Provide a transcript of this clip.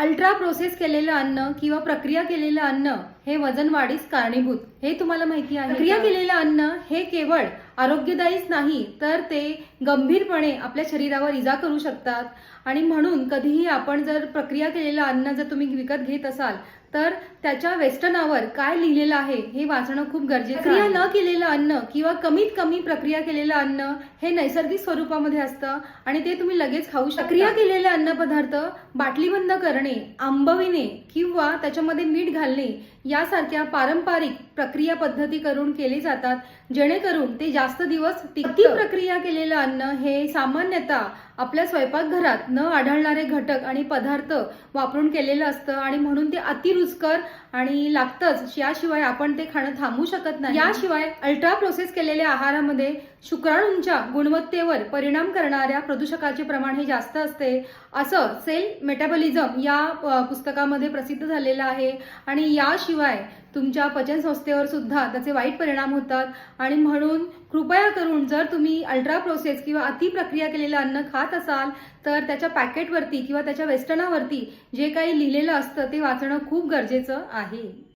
Ultra process केलेलं अन्न किंवा प्रक्रिया केलेलं अन्न हे वजन वाढीस कारणीभूत. हे तुम्हाला माहिती आहे प्रक्रिया केलेलं अन्न हे केवळ आरोग्यदायीच नाही तर ते गंभीरपणे आपल्या शरीरावर इजा करू शकतात. आणि म्हणून कधीही आपण जर प्रक्रिया केलेलं अन्न जर तुम्ही विकत घेत असाल तर त्याच्या वेस्टर्नावर काय लिहिलेलं आहे हे वाचणं खूप गरजेचं प्रक्रिया न केलेलं अन्न किंवा कमीत कमी प्रक्रिया केलेलं अन्न हे नैसर्गिक स्वरूपामध्ये असतं आणि ते तुम्ही लगेच खाऊ शकता. प्रक्रिया केलेले अन्नपदार्थ बाटलीबंद करणे आंबविणे किंवा त्याच्यामध्ये मीठ घालणे यासारख्या पारंपरिक प्रक्रिया पद्धती करून केली जातात. जेणेकरून ते जास्त दिवस टिकती. प्रक्रिया केलेलं अन्न हे सामान्यतः आपल्या स्वयंपाकघरात न आढळणारे घटक आणि पदार्थ वापरून केलेलं असतं आणि म्हणून ते अतिरुचकर आणि लागतंच. याशिवाय आपण ते खाणं थांबू शकत नाही. याशिवाय अल्ट्रा प्रोसेस केलेल्या आहारामध्ये शुक्राणूंच्या गुणवत्तेवर परिणाम करणाऱ्या प्रदूषकाचे प्रमाण हे जास्त असते. असं सेल मेटाबॉलिझम या पुस्तकामध्ये प्रसिद्ध झालेलं आहे. आणि याशिवाय तुमच्या पचनसंस्थेवर सुद्धा त्याचे वाईट परिणाम होतात. आणि म्हणून कृपया करून जर तुम्ही अल्ट्रा प्रोसेस किंवा अति प्रक्रिया केलेलं अन्न खात असाल तर त्याच्या पॅकेटवरती किंवा त्याच्या वेस्टर्नावरती जे काही लिहिलेलं असतं ते वाचणं खूप गरजेचं आहे.